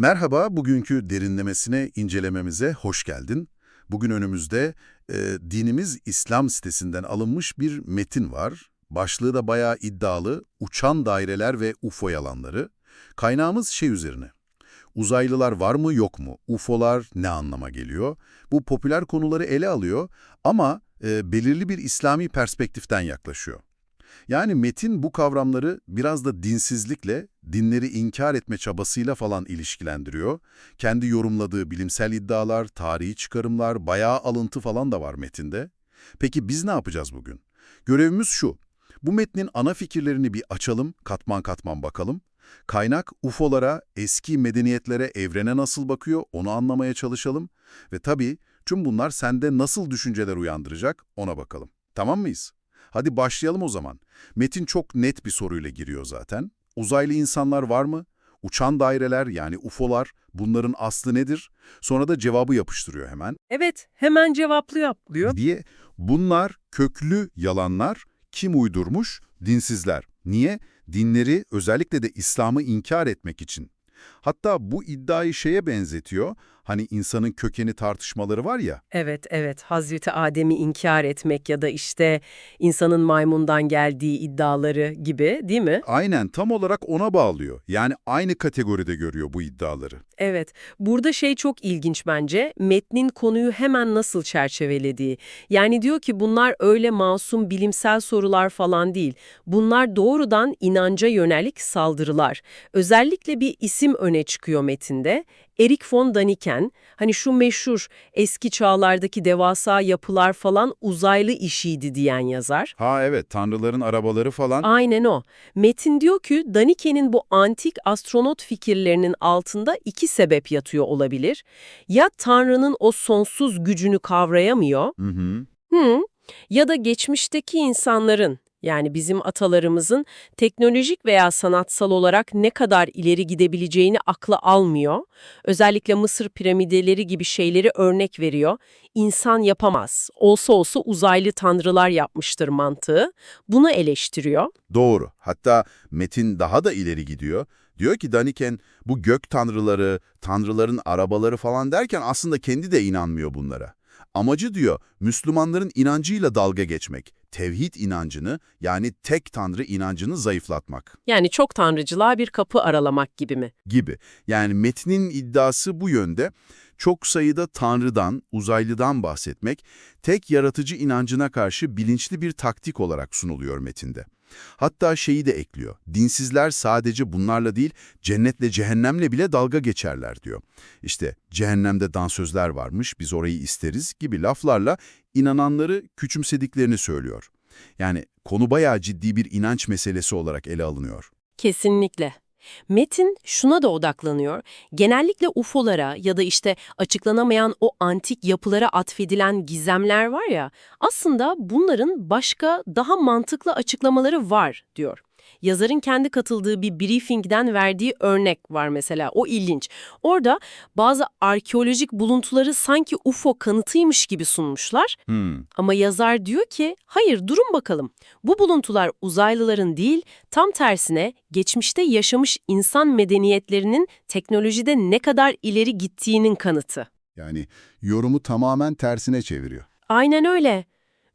Merhaba, bugünkü derinlemesine incelememize hoş geldin. Bugün önümüzde e, dinimiz İslam sitesinden alınmış bir metin var. Başlığı da bayağı iddialı, uçan daireler ve UFO yalanları. Kaynağımız şey üzerine. Uzaylılar var mı yok mu? UFO'lar ne anlama geliyor? Bu popüler konuları ele alıyor ama e, belirli bir İslami perspektiften yaklaşıyor. Yani metin bu kavramları biraz da dinsizlikle, dinleri inkar etme çabasıyla falan ilişkilendiriyor. Kendi yorumladığı bilimsel iddialar, tarihi çıkarımlar, bayağı alıntı falan da var metinde. Peki biz ne yapacağız bugün? Görevimiz şu. Bu metnin ana fikirlerini bir açalım, katman katman bakalım. Kaynak UFO'lara, eski medeniyetlere, evrene nasıl bakıyor onu anlamaya çalışalım. Ve tabii tüm bunlar sende nasıl düşünceler uyandıracak ona bakalım. Tamam mıyız? Hadi başlayalım o zaman. Metin çok net bir soruyla giriyor zaten. Uzaylı insanlar var mı? Uçan daireler yani UFO'lar bunların aslı nedir? Sonra da cevabı yapıştırıyor hemen. Evet, hemen cevaplı yaplıyor. Diye bunlar köklü yalanlar kim uydurmuş? Dinsizler. Niye? Dinleri özellikle de İslam'ı inkar etmek için. Hatta bu iddiayı şeye benzetiyor. Hani insanın kökeni tartışmaları var ya. Evet, evet. Hazreti Adem'i inkar etmek ya da işte insanın maymundan geldiği iddiaları gibi değil mi? Aynen tam olarak ona bağlıyor. Yani aynı kategoride görüyor bu iddiaları. Evet. Burada şey çok ilginç bence. Metnin konuyu hemen nasıl çerçevelediği. Yani diyor ki bunlar öyle masum bilimsel sorular falan değil. Bunlar doğrudan inanca yönelik saldırılar. Özellikle bir isim öne çıkıyor metinde. Erik von Daniken, hani şu meşhur eski çağlardaki devasa yapılar falan uzaylı işiydi diyen yazar. Ha evet tanrıların arabaları falan. Aynen o. Metin diyor ki Daniken'in bu antik astronot fikirlerinin altında iki sebep yatıyor olabilir. Ya Tanrı'nın o sonsuz gücünü kavrayamıyor, Hı hı. hı, ya da geçmişteki insanların yani bizim atalarımızın teknolojik veya sanatsal olarak ne kadar ileri gidebileceğini akla almıyor. Özellikle Mısır piramideleri gibi şeyleri örnek veriyor. İnsan yapamaz. Olsa olsa uzaylı tanrılar yapmıştır mantığı. Bunu eleştiriyor. Doğru. Hatta Metin daha da ileri gidiyor. Diyor ki Daniken bu gök tanrıları, tanrıların arabaları falan derken aslında kendi de inanmıyor bunlara. Amacı diyor Müslümanların inancıyla dalga geçmek, tevhid inancını yani tek tanrı inancını zayıflatmak Yani çok tanrıcılığa bir kapı aralamak gibi mi? gibi. Yani metnin iddiası bu yönde. Çok sayıda tanrıdan, uzaylıdan bahsetmek, tek yaratıcı inancına karşı bilinçli bir taktik olarak sunuluyor metinde. Hatta şeyi de ekliyor, dinsizler sadece bunlarla değil, cennetle cehennemle bile dalga geçerler diyor. İşte cehennemde dansözler varmış, biz orayı isteriz gibi laflarla inananları küçümsediklerini söylüyor. Yani konu bayağı ciddi bir inanç meselesi olarak ele alınıyor. Kesinlikle. Metin şuna da odaklanıyor. Genellikle UFO'lara ya da işte açıklanamayan o antik yapılara atfedilen gizemler var ya, aslında bunların başka daha mantıklı açıklamaları var diyor. Yazarın kendi katıldığı bir briefingden verdiği örnek var mesela. O ilginç. Orada bazı arkeolojik buluntuları sanki UFO kanıtıymış gibi sunmuşlar. Hmm. Ama yazar diyor ki, hayır durun bakalım. Bu buluntular uzaylıların değil, tam tersine geçmişte yaşamış insan medeniyetlerinin teknolojide ne kadar ileri gittiğinin kanıtı. Yani yorumu tamamen tersine çeviriyor. Aynen öyle.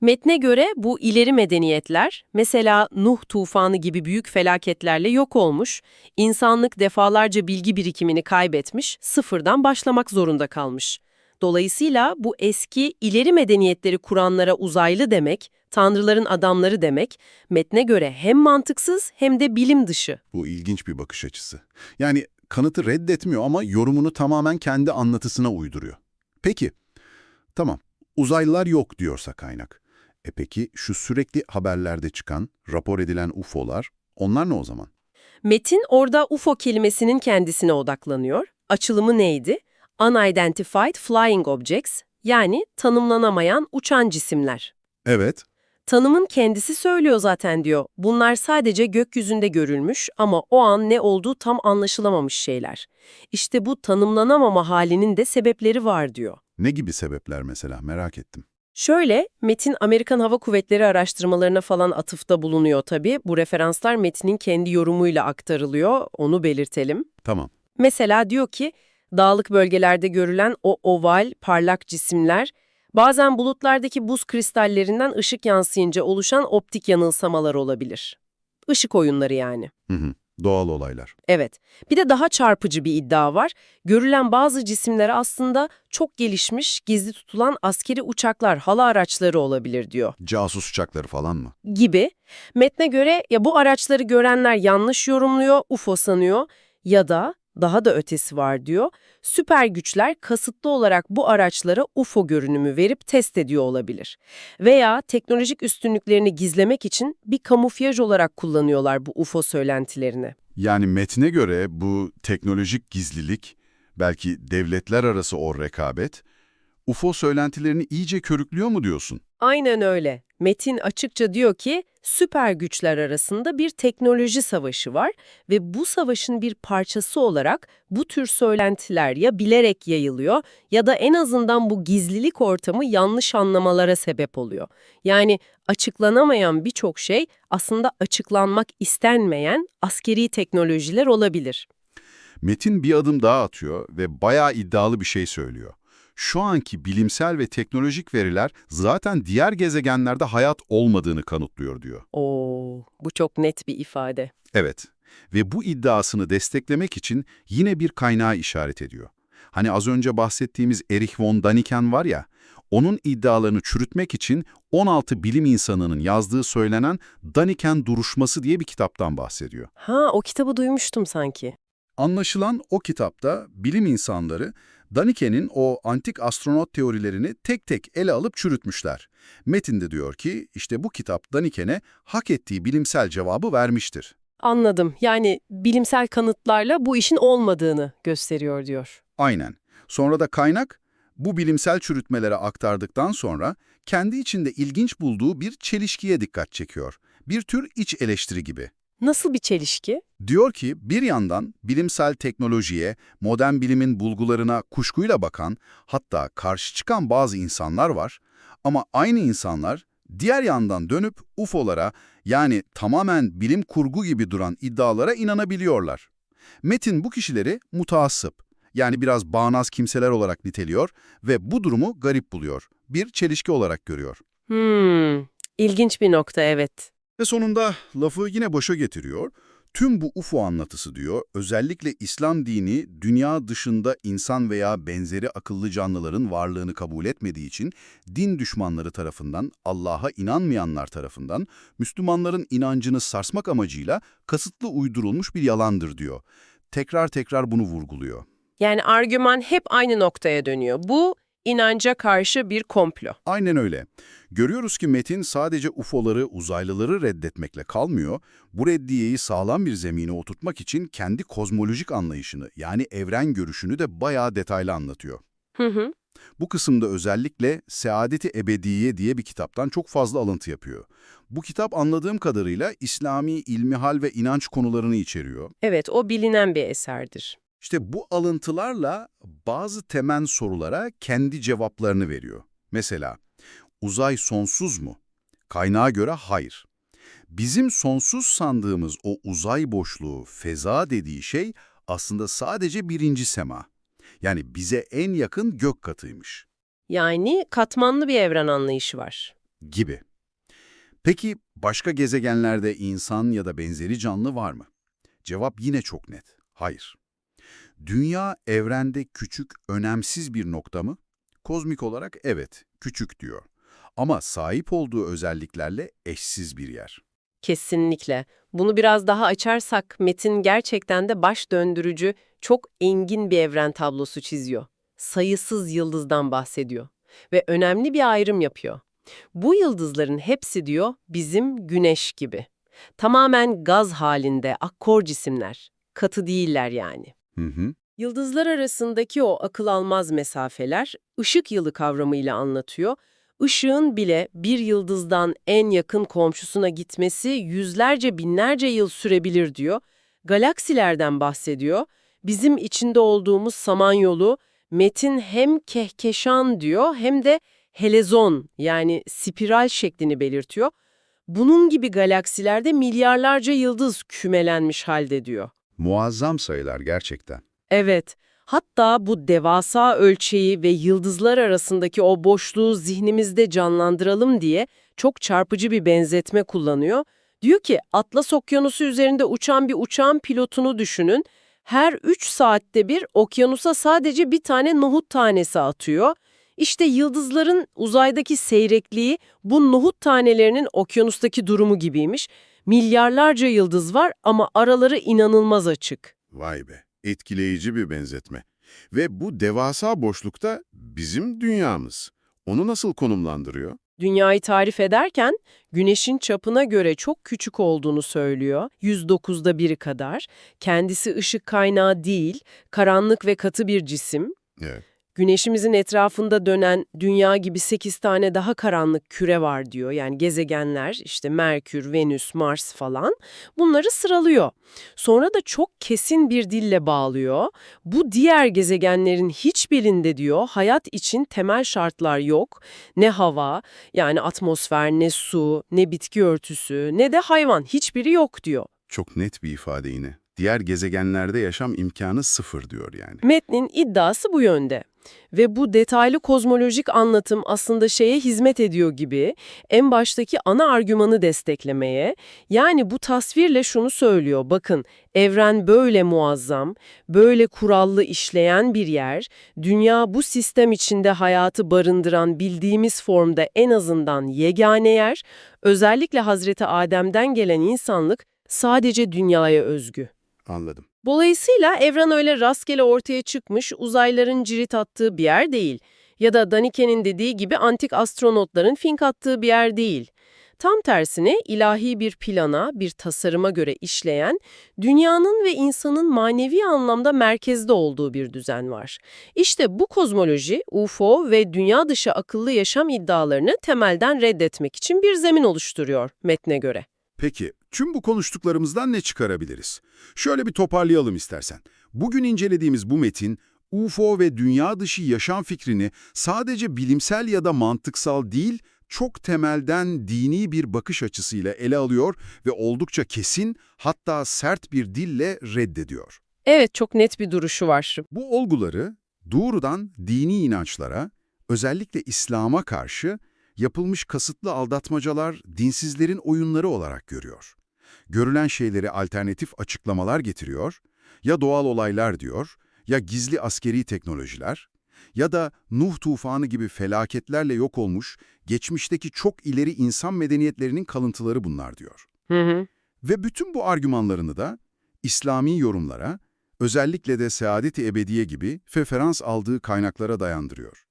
Metne göre bu ileri medeniyetler, mesela Nuh tufanı gibi büyük felaketlerle yok olmuş, insanlık defalarca bilgi birikimini kaybetmiş, sıfırdan başlamak zorunda kalmış. Dolayısıyla bu eski ileri medeniyetleri kuranlara uzaylı demek, tanrıların adamları demek, metne göre hem mantıksız hem de bilim dışı. Bu ilginç bir bakış açısı. Yani kanıtı reddetmiyor ama yorumunu tamamen kendi anlatısına uyduruyor. Peki, tamam, uzaylılar yok diyorsa kaynak. E peki şu sürekli haberlerde çıkan, rapor edilen UFO'lar, onlar ne o zaman? Metin orada UFO kelimesinin kendisine odaklanıyor. Açılımı neydi? Unidentified Flying Objects, yani tanımlanamayan uçan cisimler. Evet, Tanımın kendisi söylüyor zaten diyor. Bunlar sadece gökyüzünde görülmüş ama o an ne olduğu tam anlaşılamamış şeyler. İşte bu tanımlanamama halinin de sebepleri var diyor. ne gibi sebepler mesela merak ettim. Şöyle, Metin Amerikan Hava Kuvvetleri araştırmalarına falan atıfta bulunuyor tabii. Bu referanslar Metin'in kendi yorumuyla aktarılıyor, onu belirtelim. Tamam, Mesela diyor ki, dağlık bölgelerde görülen o oval, parlak cisimler, bazen bulutlardaki buz kristallerinden ışık yansıyınca oluşan optik yanılsamalar olabilir. Işık oyunları yani. Hı hı. Doğal olaylar. Evet. Bir de daha çarpıcı bir iddia var. Görülen bazı cisimler aslında çok gelişmiş, gizli tutulan askeri uçaklar, hava araçları olabilir diyor. Casus uçakları falan mı? Gibi. Metne göre ya bu araçları görenler yanlış yorumluyor, UFO sanıyor ya da daha da ötesi var diyor. Süper güçler kasıtlı olarak bu araçlara UFO görünümü verip test ediyor olabilir. Veya teknolojik üstünlüklerini gizlemek için bir kamuflaj olarak kullanıyorlar bu UFO söylentilerini. Yani metne göre bu teknolojik gizlilik, belki devletler arası o rekabet, UFO söylentilerini iyice körüklüyor mu diyorsun? Aynen öyle. Metin açıkça diyor ki süper güçler arasında bir teknoloji savaşı var ve bu savaşın bir parçası olarak bu tür söylentiler ya bilerek yayılıyor ya da en azından bu gizlilik ortamı yanlış anlamalara sebep oluyor. Yani açıklanamayan birçok şey aslında açıklanmak istenmeyen askeri teknolojiler olabilir. Metin bir adım daha atıyor ve bayağı iddialı bir şey söylüyor. Şu anki bilimsel ve teknolojik veriler zaten diğer gezegenlerde hayat olmadığını kanıtlıyor diyor. Oo, bu çok net bir ifade. Evet ve bu iddiasını desteklemek için yine bir kaynağa işaret ediyor. Hani az önce bahsettiğimiz Erich von Daniken var ya, onun iddialarını çürütmek için 16 bilim insanının yazdığı söylenen Daniken Duruşması diye bir kitaptan bahsediyor. Ha, o kitabı duymuştum sanki. Anlaşılan o kitapta bilim insanları Daniken'in o antik astronot teorilerini tek tek ele alıp çürütmüşler. Metin de diyor ki işte bu kitap Daniken'e hak ettiği bilimsel cevabı vermiştir. Anladım. Yani bilimsel kanıtlarla bu işin olmadığını gösteriyor diyor. Aynen. Sonra da kaynak bu bilimsel çürütmelere aktardıktan sonra kendi içinde ilginç bulduğu bir çelişkiye dikkat çekiyor. Bir tür iç eleştiri gibi. Nasıl bir çelişki? Diyor ki bir yandan bilimsel teknolojiye, modern bilimin bulgularına kuşkuyla bakan, hatta karşı çıkan bazı insanlar var ama aynı insanlar diğer yandan dönüp UFO'lara yani tamamen bilim kurgu gibi duran iddialara inanabiliyorlar. Metin bu kişileri mutaassıp yani biraz bağnaz kimseler olarak niteliyor ve bu durumu garip buluyor. Bir çelişki olarak görüyor. Hmm, ilginç bir nokta evet. Ve sonunda lafı yine boşa getiriyor. Tüm bu UFO anlatısı diyor, özellikle İslam dini dünya dışında insan veya benzeri akıllı canlıların varlığını kabul etmediği için din düşmanları tarafından, Allah'a inanmayanlar tarafından Müslümanların inancını sarsmak amacıyla kasıtlı uydurulmuş bir yalandır diyor. Tekrar tekrar bunu vurguluyor. Yani argüman hep aynı noktaya dönüyor. Bu inanca karşı bir komplo. Aynen öyle. Görüyoruz ki Metin sadece UFO'ları, uzaylıları reddetmekle kalmıyor, bu reddiyeyi sağlam bir zemine oturtmak için kendi kozmolojik anlayışını yani evren görüşünü de bayağı detaylı anlatıyor. Hı hı. Bu kısımda özellikle Seadeti Ebediye diye bir kitaptan çok fazla alıntı yapıyor. Bu kitap anladığım kadarıyla İslami ilmihal ve inanç konularını içeriyor. Evet, o bilinen bir eserdir. İşte bu alıntılarla bazı temel sorulara kendi cevaplarını veriyor. Mesela, uzay sonsuz mu? Kaynağa göre hayır. Bizim sonsuz sandığımız o uzay boşluğu, feza dediği şey aslında sadece birinci sema. Yani bize en yakın gök katıymış Yani katmanlı bir evren anlayışı var. gibi. Peki başka gezegenlerde insan ya da benzeri canlı var mı? Cevap yine çok net. Hayır. Dünya evrende küçük, önemsiz bir nokta mı? Kozmik olarak evet, küçük diyor. Ama sahip olduğu özelliklerle eşsiz bir yer. Kesinlikle. Bunu biraz daha açarsak Metin gerçekten de baş döndürücü, çok engin bir evren tablosu çiziyor. Sayısız yıldızdan bahsediyor ve önemli bir ayrım yapıyor. Bu yıldızların hepsi diyor bizim güneş gibi. Tamamen gaz halinde akkor cisimler. Katı değiller yani. Hı hı. Yıldızlar arasındaki o akıl almaz mesafeler ışık yılı kavramıyla anlatıyor. Işığın bile bir yıldızdan en yakın komşusuna gitmesi yüzlerce binlerce yıl sürebilir diyor. Galaksilerden bahsediyor. Bizim içinde olduğumuz Samanyolu metin hem kehkeşan diyor hem de helezon yani spiral şeklini belirtiyor. Bunun gibi galaksilerde milyarlarca yıldız kümelenmiş halde diyor. Muazzam sayılar gerçekten. Evet, hatta bu devasa ölçeği ve yıldızlar arasındaki o boşluğu zihnimizde canlandıralım diye çok çarpıcı bir benzetme kullanıyor. Diyor ki Atlas Okyanusu üzerinde uçan bir uçağın pilotunu düşünün. Her 3 saatte bir okyanusa sadece bir tane nohut tanesi atıyor. İşte yıldızların uzaydaki seyrekliği bu nohut tanelerinin okyanustaki durumu gibiymiş. Milyarlarca yıldız var ama araları inanılmaz açık. Vay be, etkileyici bir benzetme. Ve bu devasa boşlukta bizim dünyamız. Onu nasıl konumlandırıyor? Dünyayı tarif ederken Güneş'in çapına göre çok küçük olduğunu söylüyor. 109'da biri kadar. Kendisi ışık kaynağı değil, karanlık ve katı bir cisim. Evet. Güneşimizin etrafında dönen dünya gibi 8 tane daha karanlık küre var diyor. Yani gezegenler, işte Merkür, Venüs, Mars falan. Bunları sıralıyor. Sonra da çok kesin bir dille bağlıyor. Bu diğer gezegenlerin hiçbirinde diyor hayat için temel şartlar yok. Ne hava, yani atmosfer, ne su, ne bitki örtüsü, ne de hayvan hiçbiri yok diyor. Çok net bir ifade yine. Diğer gezegenlerde yaşam imkanı sıfır diyor yani. Metnin iddiası bu yönde. Ve bu detaylı kozmolojik anlatım aslında şeye hizmet ediyor gibi en baştaki ana argümanı desteklemeye, yani bu tasvirle şunu söylüyor, bakın evren böyle muazzam, böyle kurallı işleyen bir yer, dünya bu sistem içinde hayatı barındıran bildiğimiz formda en azından yegane yer, özellikle Hazreti Adem'den gelen insanlık sadece dünyaya özgü. Anladım. Dolayısıyla evren öyle rastgele ortaya çıkmış uzayların cirit attığı bir yer değil. Ya da Daniken'in dediği gibi antik astronotların fink attığı bir yer değil. Tam tersine ilahi bir plana, bir tasarıma göre işleyen, dünyanın ve insanın manevi anlamda merkezde olduğu bir düzen var. İşte bu kozmoloji, UFO ve dünya dışı akıllı yaşam iddialarını temelden reddetmek için bir zemin oluşturuyor metne göre. Peki, tüm bu konuştuklarımızdan ne çıkarabiliriz? Şöyle bir toparlayalım istersen. Bugün incelediğimiz bu metin, UFO ve dünya dışı yaşam fikrini sadece bilimsel ya da mantıksal değil, çok temelden dini bir bakış açısıyla ele alıyor ve oldukça kesin, hatta sert bir dille reddediyor. Evet, çok net bir duruşu var. Bu olguları doğrudan dini inançlara, özellikle İslam'a karşı yapılmış kasıtlı aldatmacalar, dinsizlerin oyunları olarak görüyor. Görülen şeyleri alternatif açıklamalar getiriyor, ya doğal olaylar diyor, ya gizli askeri teknolojiler, ya da Nuh tufanı gibi felaketlerle yok olmuş, geçmişteki çok ileri insan medeniyetlerinin kalıntıları bunlar diyor. Hı hı. Ve bütün bu argümanlarını da İslami yorumlara, özellikle de Saadet-i Ebediye gibi referans aldığı kaynaklara dayandırıyor.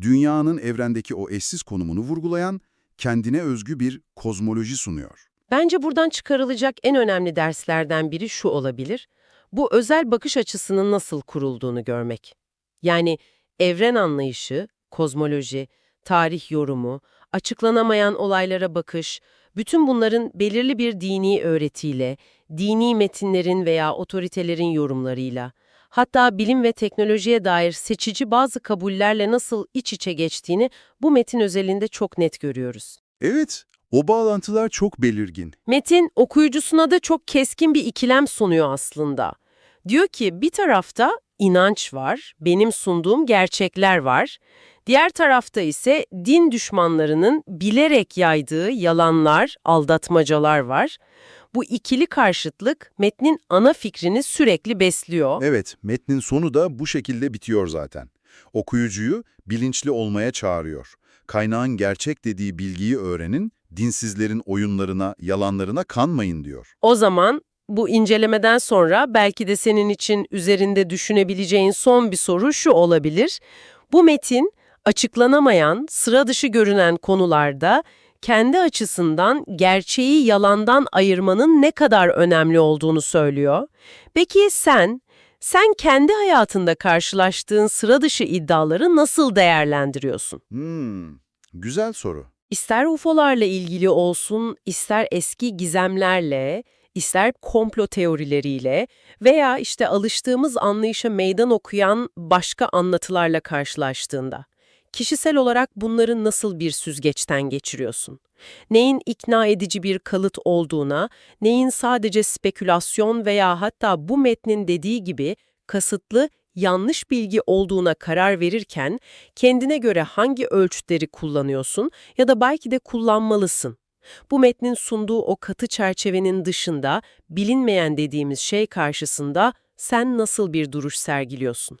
Dünyanın evrendeki o eşsiz konumunu vurgulayan, kendine özgü bir kozmoloji sunuyor. Bence buradan çıkarılacak en önemli derslerden biri şu olabilir. Bu özel bakış açısının nasıl kurulduğunu görmek. Yani evren anlayışı, kozmoloji, tarih yorumu, açıklanamayan olaylara bakış, bütün bunların belirli bir dini öğretiyle, dini metinlerin veya otoritelerin yorumlarıyla, hatta bilim ve teknolojiye dair seçici bazı kabullerle nasıl iç içe geçtiğini bu metin özelinde çok net görüyoruz. Evet, o bağlantılar çok belirgin. Metin okuyucusuna da çok keskin bir ikilem sunuyor aslında. Diyor ki bir tarafta inanç var, benim sunduğum gerçekler var. Diğer tarafta ise din düşmanlarının bilerek yaydığı yalanlar, aldatmacalar var. Bu ikili karşıtlık metnin ana fikrini sürekli besliyor. Evet, metnin sonu da bu şekilde bitiyor zaten. Okuyucuyu bilinçli olmaya çağırıyor. Kaynağın gerçek dediği bilgiyi öğrenin, dinsizlerin oyunlarına, yalanlarına kanmayın diyor. O zaman bu incelemeden sonra belki de senin için üzerinde düşünebileceğin son bir soru şu olabilir. Bu metin açıklanamayan, sıra dışı görünen konularda kendi açısından gerçeği yalandan ayırmanın ne kadar önemli olduğunu söylüyor. Peki sen, sen kendi hayatında karşılaştığın sıra dışı iddiaları nasıl değerlendiriyorsun? Hmm, güzel soru. İster UFO'larla ilgili olsun, ister eski gizemlerle, ister komplo teorileriyle veya işte alıştığımız anlayışa meydan okuyan başka anlatılarla karşılaştığında. Kişisel olarak bunları nasıl bir süzgeçten geçiriyorsun? Neyin ikna edici bir kalıt olduğuna, neyin sadece spekülasyon veya hatta bu metnin dediği gibi kasıtlı, yanlış bilgi olduğuna karar verirken kendine göre hangi ölçütleri kullanıyorsun ya da belki de kullanmalısın. Bu metnin sunduğu o katı çerçevenin dışında bilinmeyen dediğimiz şey karşısında sen nasıl bir duruş sergiliyorsun?